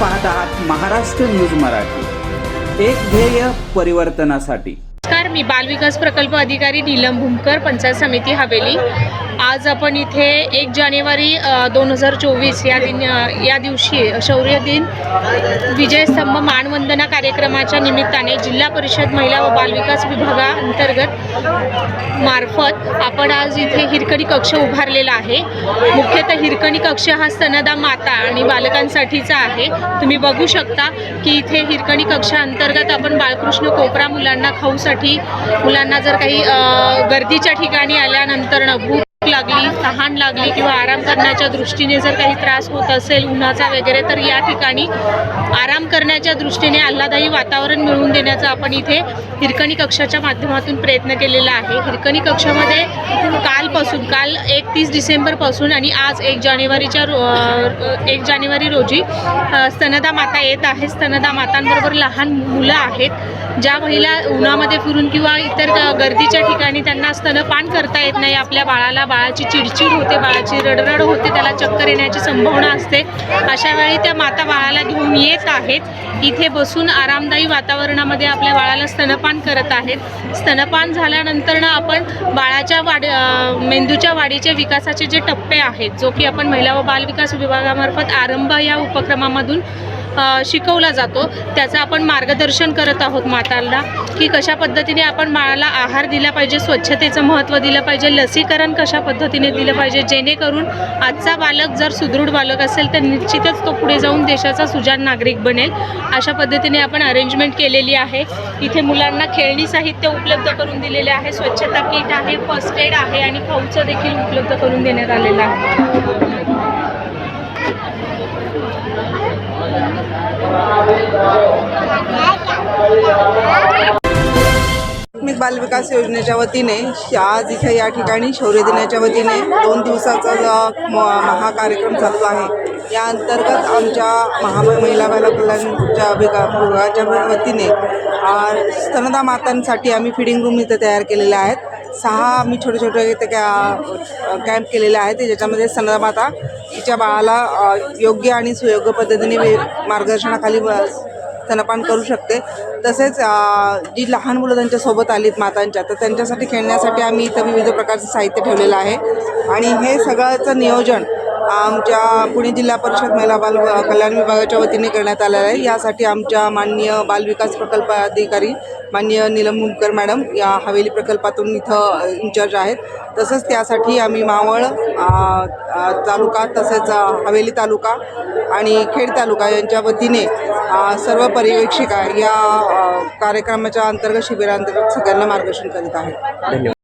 पाहत आहात महाराष्ट्र न्यूज मराठी. एक ध्येय परिवर्तनासाठी. नमस्कार मी बालविकास प्रकल्प अधिकारी नीलम भूमकर पंचायत समिती हवेली. आज आपण इथे एक जानेवारी दोन हजार चोवीस या दिन या दिवशी शौर्य दिन विजयस्तंभ मानवंदना कार्यक्रमाच्या निमित्ताने जिल्हा परिषद महिला व बालविकास विभागाअंतर्गत मार्फत आपण आज इथे हिरकणी कक्ष उभारलेला आहे. मुख्यतः हिरकणी कक्ष हा स्तनदा माता आणि बालकांसाठीचा आहे. तुम्ही बघू शकता की इथे हिरकणी कक्षाअंतर्गत आपण बाळकृष्ण कोपरा मुलांना खाऊसाठी मुलांना जर काही गर्दीच्या ठिकाणी आल्यानंतर भूक लागली तहान लागली किंवा आराम करण्याच्या दृष्टीने जर काही त्रास होत असेल उन्हाचा वगैरे तर या ठिकाणी आराम करण्याच्या दृष्टीने आल्हादायी वातावरण मिळवून देण्याचा आपण इथे हिरकणी कक्षाच्या माध्यमातून प्रयत्न केलेला आहे. हिरकणी कक्षामध्ये कालपासून काल एकतीस डिसेंबरपासून आणि आज एक जानेवारीच्या रो एक जानेवारी रोजी स्तनदा माता येत आहे. स्तनदा मातांबरोबर लहान मुलं आहेत. ज्या महिला उन्हामध्ये फिरून किंवा इतर गर्दीच्या ठिकाणी त्यांना स्तनपान करता येत नाही आपल्या बाळाला बाळाची चिडचिड होते बाळाची रडरड होते त्याला चक्कर येण्याची संभावना असते. अशा वेळी त्या माता बाळाला घेऊन येत आहेत. इथे बसून आरामदायी वातावरणामध्ये आपल्या बाळाला स्तनपान करत आहेत. स्तनपान झाल्यानंतर ना आपण बाळाच्या वाढ मेंदूच्या वाढीचे विकासाचे जे टप्पे आहेत जो की आपण महिला व बालविकास विभागामार्फत आरंभ या उपक्रमामधून शिकवला जातो. त्याचं आपण मार्गदर्शन करत आहोत मातांना की कशा पद्धतीने आपण माळाला आहार दिला पाहिजे स्वच्छतेचं महत्त्व दिलं पाहिजे लसीकरण कशा पद्धतीने दिलं पाहिजे जेणेकरून आजचा बालक जर सुदृढ बालक असेल तर निश्चितच तो पुढे जाऊन देशाचा सुजान नागरिक बनेल. अशा पद्धतीने आपण अरेंजमेंट केलेली आहे. इथे मुलांना खेळणी साहित्य उपलब्ध करून दिलेले आहे. स्वच्छता किट आहे फर्स्ट एड आहे आणि खाऊचं देखील उपलब्ध करून देण्यात आलेलं आहे. बालविकास योजनेच्या वतीने आज इथे या ठिकाणी शौर्य दिनाच्या वतीने दोन दिवसाचा जो म- चालू आहे. या अंतर्गत आमच्या महा महिला बालकल्याणच्या विभागाच्या वतीने स्तनदा मातांसाठी आम्ही फिडिंग रूम इथे तयार केलेल्या आहेत. सहा आम्ही छोटे छोटे इथे कॅ कॅम्प केलेले आहेत. ज्याच्यामध्ये स्तनदा माता तिच्या बाळाला योग्य आणि सुयोग्य पद्धतीने वे- मार्गदर्शनाखाली स्तनपान करू शकते. तसेच जी लहान मुलं त्यांच्यासोबत आलीत मातांच्या तर त्यांच्यासाठी खेळण्यासाठी आम्ही इथं विविध प्रकारचं साहित्य ठेवलेलं आहे. आणि हे सगळ्याचं नियोजन आमच्या पुणे जिल्हा परिषद महिला बाल कल्याण विभागाच्या वतीने करण्यात आलेलं आहे. यासाठी आमच्या माननीय बालविकास प्रकल्प अधिकारी माननीय नीलम मुमकर मॅडम या हवेली प्रकल्पातून इथं इन्चार्ज आहेत. तसंच त्यासाठी आम्ही मावळ तालुका तसेच हवेली तालुका आणि खेड तालुका यांच्या वतीने सर्व पर्यवेक्षिका या कार्यक्रमाच्या अंतर्गत शिबिरांतर्गत सगळ्यांना मार्गदर्शन करीत आहेत